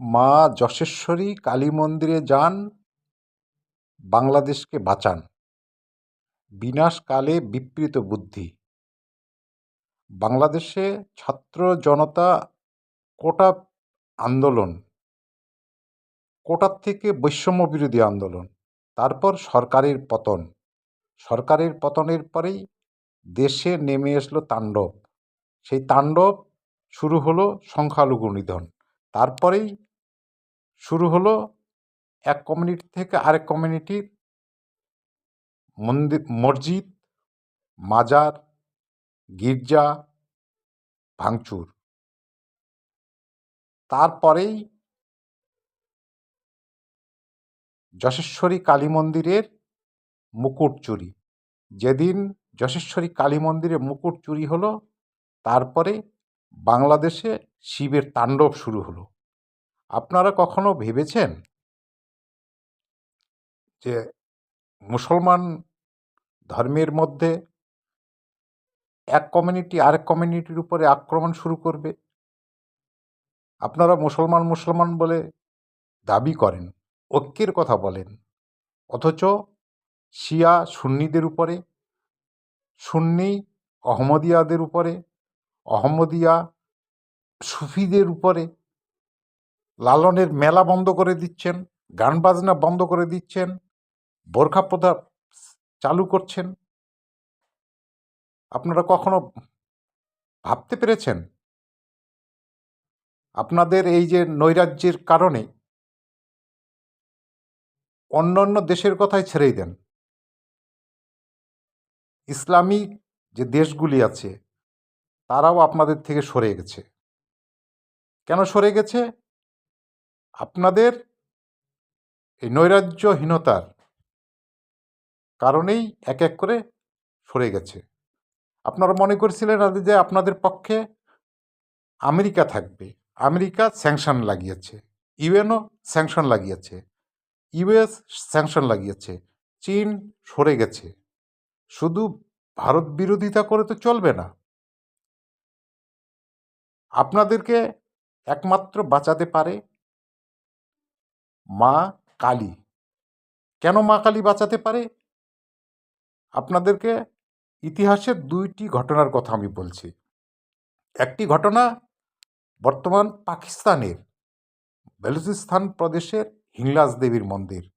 মা যশেশ্বরী কালী মন্দিরে যান, বাংলাদেশকে বাঁচান। বিনাশকালে বিপ্রীত বুদ্ধি। বাংলাদেশে ছাত্র জনতা কোটা আন্দোলন। কোটার থেকে বৈষম্য বিরোধী আন্দোলন। তারপর সরকারের পতন। সরকারের পতনের পরেই দেশে নেমে আসলো তাণ্ডব। সেই তাণ্ডব শুরু হলো সংখ্যালঘু নিধন। তারপরেই শুরু হলো এক কমিউনিটি থেকে আরেক কমিউনিটির মন্দির, মসজিদ, মাজার, গির্জা, ভাঙচুর। তারপরেই যশেশ্বরী কালী মন্দিরের মুকুট চুরি। যেদিন যশেশ্বরী কালী মন্দিরের মুকুট চুরি হলো, তারপরে বাংলাদেশে শিবের তাণ্ডব শুরু হলো। আপনারা কখনো ভেবেছেন? যে মুসলমান ধর্মের মধ্যে এক কমিউনিটি আরেক কমিউনিটির উপরে আক্রমণ শুরু করবে? আপনারা মুসলমান মুসলমান বলে দাবি করেন, ঐক্যের কথা বলেন। অথচ শিয়া সুন্নিদের উপরে, সুন্নি অহমদিয়াদের উপরে অহমদিয়া সুফিদের উপরে লালনের মেলা বন্ধ করে দিচ্ছেন, গান বাজনা বন্ধ করে দিচ্ছেন, বোরখা প্রথা চালু করছেন। আপনারা কখনো ভাবতে পেরেছেন? আপনাদের এই যে নৈরাজ্যের কারণে অন্য অন্য দেশের কথাই ছেড়েই দেন। ইসলামিক যে দেশগুলি আছে, তারাও আপনাদের থেকে সরে গেছে। কেন সরে গেছে? আপনাদের এই নৈরাজ্যহীনতার কারণেই এক এক করে সরে গেছে। আপনারা মনে করছিলেন আগে যে আপনাদের পক্ষে আমেরিকা থাকবে। আমেরিকা স্যাংশন লাগিয়েছে। ইউএনও স্যাংশন লাগিয়েছে। ইউএস স্যাংশন লাগিয়েছে। চীন সরে গেছে। শুধু ভারত বিরোধিতা করে তো চলবে না। আপনাদেরকে একমাত্র বাঁচাতে পারে মা কালী। কেন মা কালী বাঁচাতে পারে? আপনাদেরকে ইতিহাসের দুইটি ঘটনার কথা আমি বলছি। একটি ঘটনা বর্তমান পাকিস্তানের বেলুচিস্তান প্রদেশের হিংলাজ দেবীর মন্দির।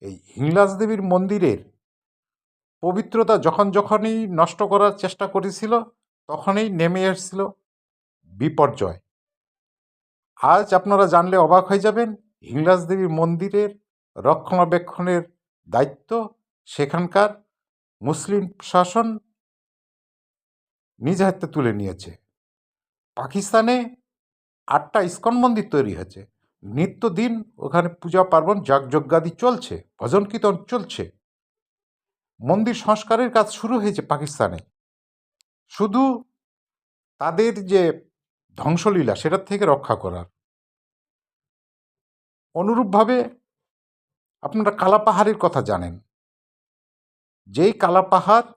এই হিংলাজ দেবীর মন্দিরের পবিত্রতা যখন যখনই নষ্ট করার চেষ্টা করেছিল, তখনই নেমে এসেছিল বিপর্যয়। আজ আপনারা জানলে অবাক হয়ে যাবেন হিংলাজ দেবীর মন্দিরের রক্ষণাবেক্ষণের দায়িত্ব সেখানকার মুসলিম প্রশাসন নিজ হাতে তুলে নিয়েছে। পাকিস্তানে আটটা ইস্কন মন্দির তৈরি হয়েছে। নিত্যদিন ওখানে পূজা পার্বণ, যাগযজ্ঞাদি চলছে, ভজন কীর্তন চলছে। মন্দির সংস্কারের কাজ শুরু হয়েছে পাকিস্তানে। শুধু তাদের যে ধ্বংসলীলা, সেটার থেকে রক্ষা করার অনুরূপভাবে আপনারা কালাপাহাড়ের কথা জানেন। যেই কালাপাহাড়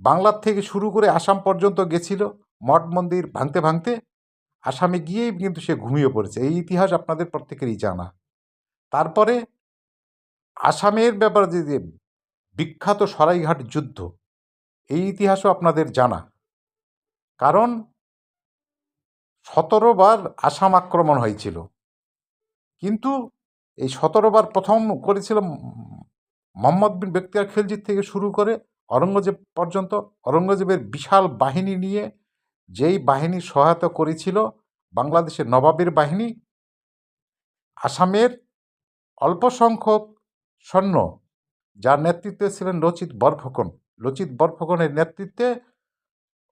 বাংলার থেকে শুরু করে আসাম পর্যন্ত গেছিল, মঠ মন্দির ভাঙতে ভাঙতে আসামে গিয়েই কিন্তু সে ঘুমিয়ে পড়েছে। এই ইতিহাস আপনাদের প্রত্যেকেরই জানা। তারপরে আসামের ব্যাপারে যে বিখ্যাত সরাইঘাট যুদ্ধ, এই ইতিহাসও আপনাদের জানা। কারণ সতেরো বার আসাম আক্রমণ হয়েছিল। কিন্তু এই সতেরোবার প্রথম করেছিল মোহাম্মদ বিন বেক্তিয়ার খিলজির থেকে শুরু করে অরঙ্গজেব পর্যন্ত। অরঙ্গজেবের বিশাল বাহিনী নিয়ে যেই বাহিনী সহায়তা করেছিল বাংলাদেশের নবাবের বাহিনী, আসামের অল্প সংখ্যক সৈন্য যার নেতৃত্বে ছিলেন লচিত বরফকন। লচিত বরফকনের নেতৃত্বে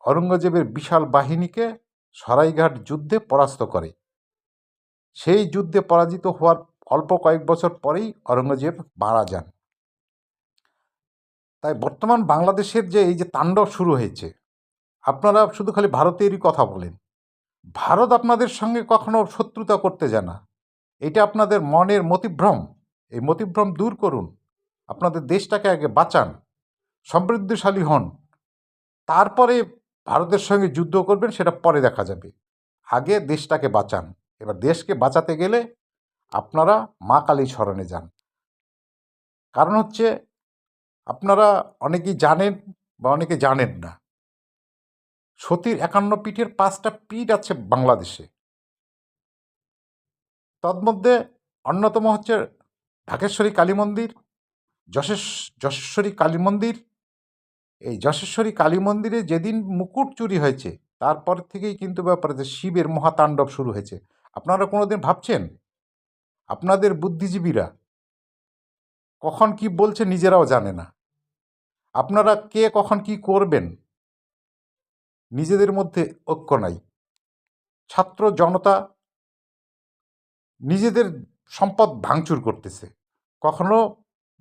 অরঙ্গজেবের বিশাল বাহিনীকে সরাইঘাট যুদ্ধে পরাস্ত করে। সেই যুদ্ধে পরাজিত হওয়ার অল্প কয়েক বছর পরেই অরঙ্গজেব মারা যান। তাই বর্তমান বাংলাদেশের যে এই যে তাণ্ডব শুরু হয়েছে, আপনারা শুধু খালি ভারতেরই কথা বলেন। ভারত আপনাদের সঙ্গে কখনো শত্রুতা করতে যায় না এটা আপনাদের মনের মতিভ্রম। এই মতিভ্রম দূর করুন। আপনাদের দেশটাকে আগে বাঁচান। সমৃদ্ধশালী হন। তারপরে ভারতের সঙ্গে যুদ্ধ করবেন, সেটা পরে দেখা যাবে। আগে দেশটাকে বাঁচান। এবার দেশকে বাঁচাতে গেলে আপনারা মা কালী স্মরণে যান। কারণ হচ্ছে আপনারা অনেকেই জানেন বা অনেকে জানেন না। সতীর একান্ন পীঠের পাঁচটা পীঠ আছে বাংলাদেশে। তন্মধ্যে অন্যতম হচ্ছে ঢাকেশ্বরী কালী মন্দির, যশেশ, যশেশ্বরী কালী মন্দির। এই যশেশ্বরী কালী মন্দিরে যেদিন মুকুট চুরি হয়েছে, তারপর থেকেই কিন্তু ব্যাপারে শিবের মহাতাণ্ডব শুরু হয়েছে। আপনারা কোনোদিন ভাবছেন? আপনাদের বুদ্ধিজীবীরা কখন কি বলছে নিজেরাও জানে না। আপনারা কে কখন কি করবেন? নিজেদের মধ্যে ঐক্য নাই। ছাত্র জনতা নিজেদের সম্পদ ভাঙচুর করতেছে। কখনো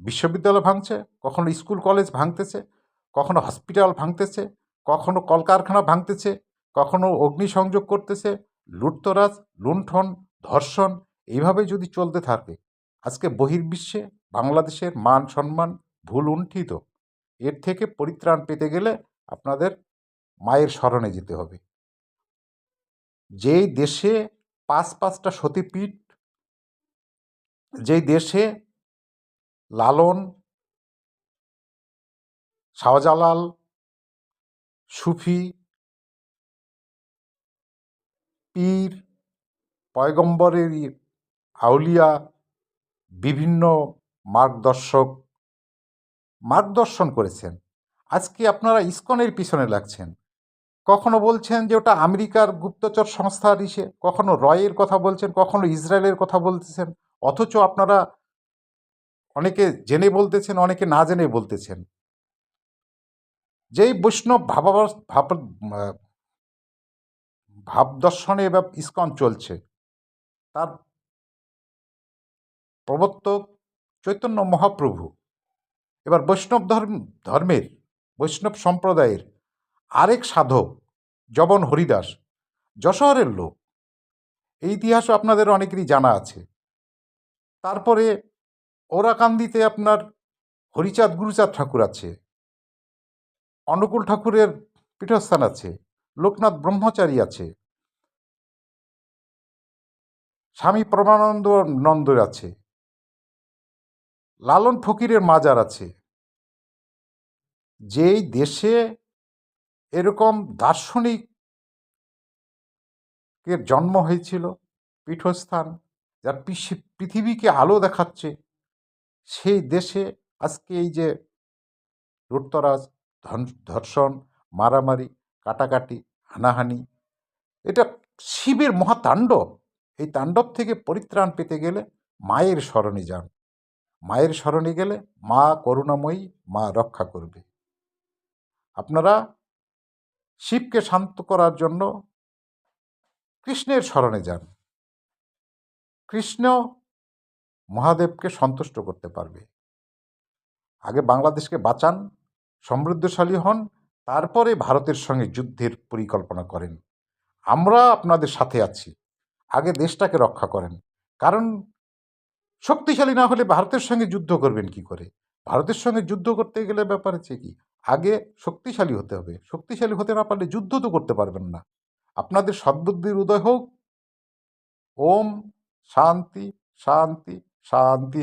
বিশ্ববিদ্যালয় ভাঙছে, কখনো স্কুল, কলেজ ভাঙতেছে, কখনো হসপিটাল ভাঙতেছে, কখনো কলকারখানা ভাঙতেছে, কখনো অগ্নিসংযোগ করতেছে লুটতরাজ, লুণ্ঠন, ধর্ষণ এইভাবে যদি চলতে থাকে, আজকে বহির্বিশ্বে বাংলাদেশের মান সম্মান ভুল উণ্ঠিত এর থেকে পরিত্রাণ পেতে গেলে আপনাদের মায়ের স্মরণে যেতে হবে। যেই দেশে পাঁচ পাঁচটা সতীপীঠ, যেই দেশে লালন, শাহজালাল, সুফি পীর, পয়গম্বরের আউলিয়া, বিভিন্ন মার্গদর্শক মার্গদর্শন করেছেন। আজকে আপনারা ইস্কনের পিছনে লাগছেন। কখনো বলছেন যে ওটা আমেরিকার গুপ্তচর সংস্থার ইসে, কখনো রয়ের কথা বলছেন, কখনো ইসরায়েলের কথা বলতেছেন, অথচ আপনারা অনেকে জেনে বলতেছেন, অনেকে না জেনে বলতেছেন। যেই বৈষ্ণব ভাবাবস ভাব ভাবদর্শনে এবার ইস্কন চলছে। তার প্রবর্তক চৈতন্য মহাপ্রভু। এবার বৈষ্ণব ধর্ম, ধর্মের, বৈষ্ণব সম্প্রদায়ের আরেক সাধক জবন হরিদাস, যশোহরের লোক। এই ইতিহাসও আপনাদের অনেকেরই জানা আছে। তারপরে ওরাকান্দিতে আপনার হরিচাঁদ গুরুচাঁদ ঠাকুর আছে। অনুকূল ঠাকুরের পীঠস্থান আছে। লোকনাথ ব্রহ্মচারী আছে। স্বামী প্রমানন্দ নন্দের আছে। লালন ফকিরের মাজার আছে। যেই দেশে এরকম দার্শনিকের জন্ম হয়েছিল, পীঠস্থান, যার পৃথিবীকে আলো দেখাচ্ছে, সেই দেশে আজকে এই যে লুটতরাজ ধর্ষণ, মারামারি কাটাকাটি, হানাহানি, এটা শিবের মহাতাণ্ডব। এই তাণ্ডব থেকে পরিত্রাণ পেতে গেলে মায়ের স্মরণে যান। মায়ের স্মরণে গেলে মা করুণাময়ী, মা রক্ষা করবে। আপনারা শিবকে শান্ত করার জন্য কৃষ্ণের স্মরণে যান। কৃষ্ণ মহাদেবকে সন্তুষ্ট করতে পারবে। আগে বাংলাদেশকে বাঁচান, সমৃদ্ধশালী হন তারপরে ভারতের সঙ্গে যুদ্ধের পরিকল্পনা করেন। আমরা আপনাদের সাথে আছি। আগে দেশটাকে রক্ষা করেন। কারণ শক্তিশালী না হলে ভারতের সঙ্গে যুদ্ধ করবেন কি করে? ভারতের সঙ্গে যুদ্ধ করতে গেলে ব্যাপার হচ্ছে কি? আগে শক্তিশালী হতে হবে। শক্তিশালী হতে না পারলে যুদ্ধ তো করতে পারবেন না। আপনাদের সদ্বুদ্ধির উদয় হোক। ওম শান্তি শান্তি শান্তি